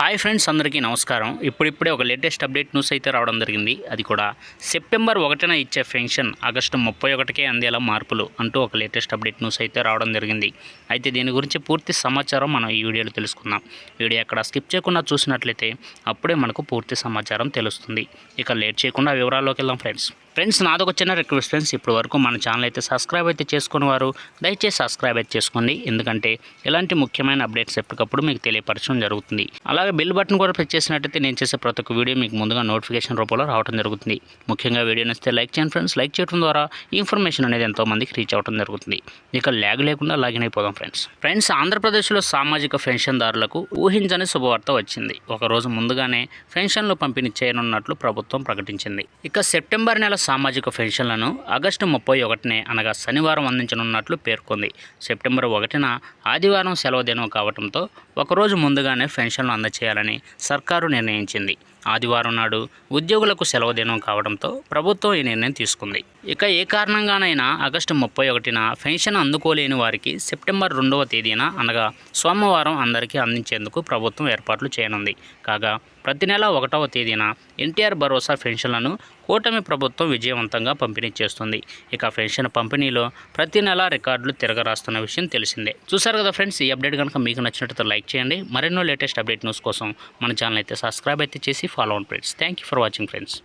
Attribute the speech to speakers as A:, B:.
A: Hi friends అందరికీ నమస్కారం. ఇప్పుడిప్పుడే ఒక లేటెస్ట్ అప్డేట్ న్యూస్ అయితే రావడం జరిగింది. అది కూడా సెప్టెంబర్ ఒకటిన ఇచ్చే పెన్షన్ ఆగస్టు ముప్పై ఒకటికే అందేలా మార్పులు అంటూ ఒక లేటెస్ట్ అప్డేట్ న్యూస్ అయితే రావడం జరిగింది. అయితే దీని గురించి పూర్తి సమాచారం మనం ఈ వీడియోలో తెలుసుకుందాం. వీడియో అక్కడ స్కిప్ చేయకుండా చూసినట్లయితే అప్పుడే మనకు పూర్తి సమాచారం తెలుస్తుంది. ఇక లేట్ చేయకుండా వివరాల్లోకి వెళ్దాం ఫ్రెండ్స్. ఫ్రెండ్స్ నాదొక చిన్న రిక్వెస్ట్ ఫ్రెండ్స్. ఇప్పటి వరకు మన ఛానల్ అయితే సబ్స్క్రైబ్ అయితే చేసుకుని వారు దయచేసి సబ్స్క్రైబ్ అయితే చేసుకోండి. ఎందుకంటే ఇలాంటి ముఖ్యమైన అప్డేట్స్ ఎప్పటికప్పుడు మీకు తెలియపరచడం జరుగుతుంది. అలాగే బిల్ బటన్ కూడా ప్రెస్ చేసినట్టయితే నేను చేసే ప్రతి ఒక్క వీడియో మీకు ముందుగా నోటిఫికేషన్ రూపంలో రావడం జరుగుతుంది. ముఖ్యంగా వీడియో నచ్చితే లైక్ చేయండి ఫ్రెండ్స్. లైక్ చేయడం ద్వారా ఇన్ఫర్మేషన్ అనేది ఎంతోమందికి రీచ్ అవడం జరుగుతుంది. ఇక ల్యాగ్ లేకుండా లాగిన్ అయిపోదాం ఫ్రెండ్స్. ఫ్రెండ్స్ ఆంధ్రప్రదేశ్లో సామాజిక పెన్షన్దారులకు ఊహించని శుభవార్త వచ్చింది. ఒకరోజు ముందుగానే పెన్షన్లు పంపిణీ చేయనున్నట్లు ప్రభుత్వం ప్రకటించింది. ఇక సెప్టెంబర్ నెల సామాజిక పెన్షన్లను ఆగస్టు ముప్పై ఒకటినే అనగా శనివారం అందించనున్నట్లు పేర్కొంది. సెప్టెంబర్ ఒకటిన ఆదివారం సెలవు దినం కావడంతో ఒకరోజు ముందుగానే పెన్షన్లు అందచేయాలని సర్కారు నిర్ణయించింది. ఆదివారం నాడు ఉద్యోగులకు సెలవు దినం కావడంతో ప్రభుత్వం ఈ నిర్ణయం తీసుకుంది. ఇక ఏ కారణంగానైనా ఆగస్టు ముప్పై ఒకటిన పెన్షన్ అందుకోలేని వారికి సెప్టెంబర్ రెండవ తేదీన అనగా సోమవారం అందరికీ అందించేందుకు ప్రభుత్వం ఏర్పాట్లు చేయనుంది. కాగా ప్రతి నెల ఒకటవ తేదీన ఎన్టీఆర్ భరోసా పెన్షన్లను కూటమి ప్రభుత్వం విజయవంతంగా పంపిణీ చేస్తుంది. ఇక పెన్షన్ పంపిణీలో ప్రతి నెల రికార్డులు తిరగరాస్తున్న విషయం తెలిసిందే. చూసారు కదా ఫ్రెండ్స్ ఈ అప్డేట్ కనుక మీకు నచ్చినట్లయితే లైక్ చేయండి. మరెన్నో లేటెస్ట్ అప్డేట్ న్యూస్ కోసం మన ఛానల్ అయితే సబ్స్క్రైబ్ అయితే చేసి ఫాలో అవ్వండి friends. Thank you for watching friends.